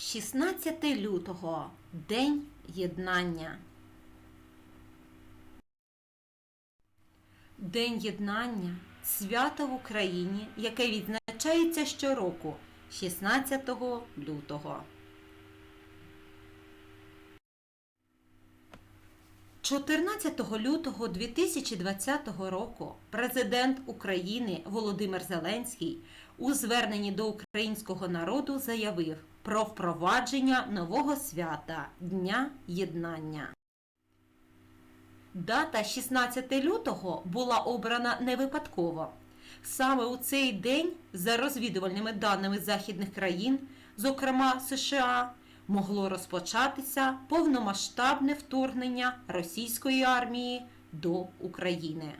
16 лютого День єднання. День єднання свято в Україні, яке відзначається щороку 16 лютого. 14 лютого 2020 року президент України Володимир Зеленський у зверненні до українського народу заявив про впровадження нового свята Дня Єднання. Дата 16 лютого була обрана не випадково. Саме у цей день, за розвідувальними даними західних країн, зокрема США, могло розпочатися повномасштабне вторгнення російської армії до України.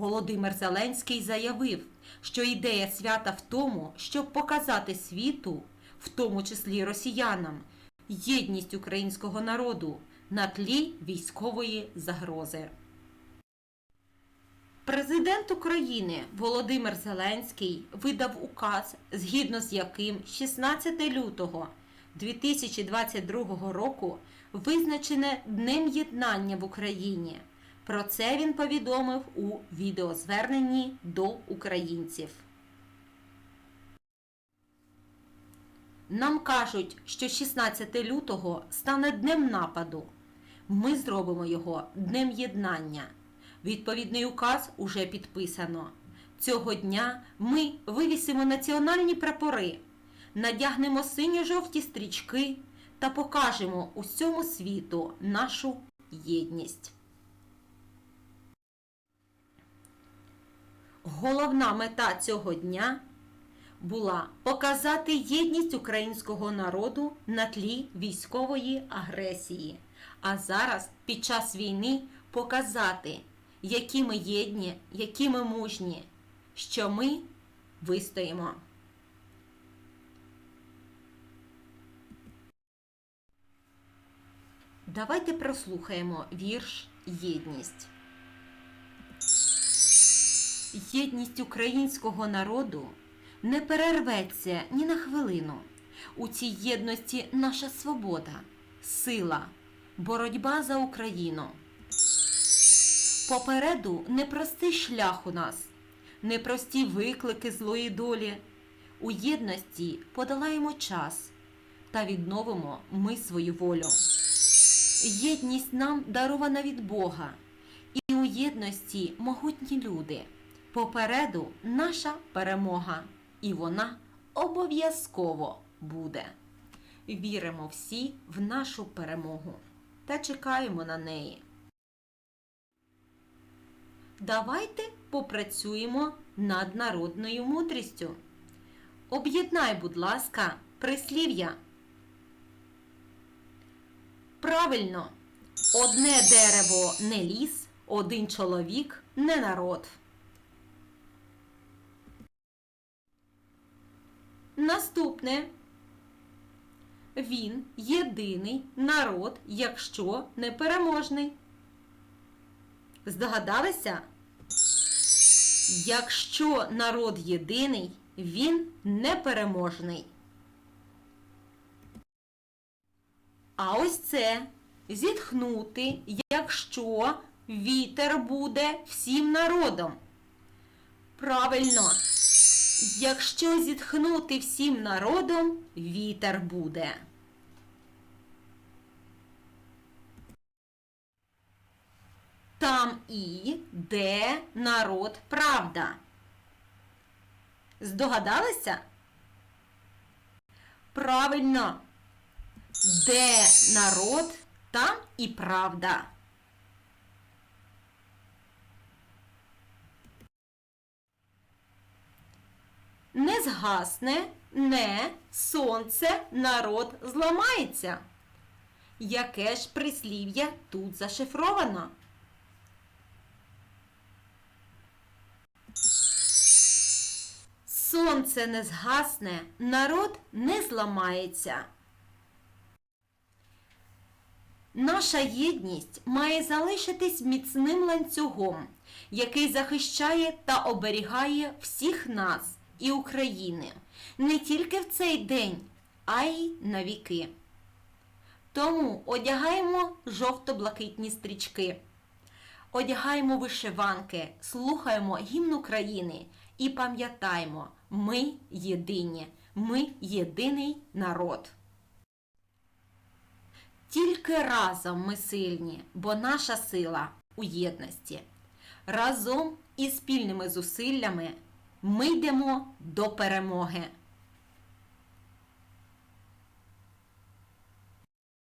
Володимир Зеленський заявив, що ідея свята в тому, щоб показати світу, в тому числі росіянам, єдність українського народу на тлі військової загрози. Президент України Володимир Зеленський видав указ, згідно з яким 16 лютого 2022 року визначене Днем Єднання в Україні. Про це він повідомив у відеозверненні до українців. Нам кажуть, що 16 лютого стане днем нападу. Ми зробимо його днем єднання. Відповідний указ уже підписано. Цього дня ми вивісимо національні прапори, надягнемо синьо-жовті стрічки та покажемо усьому світу нашу єдність. Головна мета цього дня була показати єдність українського народу на тлі військової агресії, а зараз під час війни показати, які ми єдні, які ми мужні, що ми вистоїмо. Давайте прослухаємо вірш Єдність. Єдність українського народу не перерветься ні на хвилину. У цій єдності наша свобода, сила, боротьба за Україну. Попереду непростий шлях у нас, непрості виклики злої долі. У єдності подолаємо час та відновимо ми свою волю. Єдність нам дарована від Бога, і у єдності могутні люди. Попереду наша перемога, і вона обов'язково буде. Віримо всі в нашу перемогу та чекаємо на неї. Давайте попрацюємо над народною мудрістю. Об'єднай, будь ласка, прислів'я. Правильно, одне дерево не ліс, один чоловік не народ. Наступне. Він єдиний народ, якщо непереможний. Здогадалися? Якщо народ єдиний, він непереможний. А ось це зітхнути, якщо вітер буде всім народом. Правильно. Якщо зітхнути всім народом, вітер буде. Там і де народ правда. Здогадалися? Правильно. Де народ, там і правда. Не згасне, не сонце, народ зламається. Яке ж прислів'я тут зашифровано? Сонце не згасне, народ не зламається. Наша єдність має залишитись міцним ланцюгом, який захищає та оберігає всіх нас і України не тільки в цей день, а й на віки. Тому одягаємо жовто-блакитні стрічки, одягаємо вишиванки, слухаємо гімн України і пам'ятаємо, ми єдині, ми єдиний народ. Тільки разом ми сильні, бо наша сила у єдності. Разом і спільними зусиллями ми йдемо до перемоги.